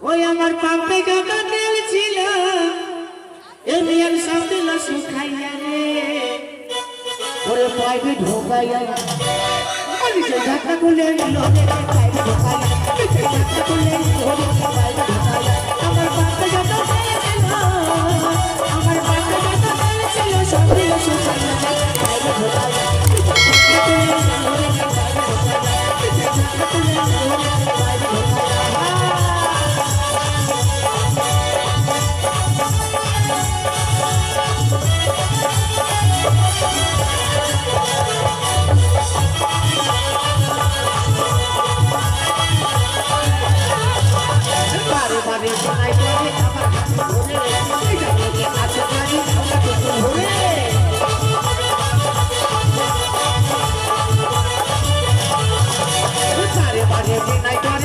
ওই আমার পাপে গাটা তেল ছিল। এমিয়ান সাবদিল শুকাইয়া রে। ওরে পাইবে ঢোকাইয়া। আমি যে ঢাকা করলে আমি লগে পাইবে ঢোকাইয়া আমি রে দিনাই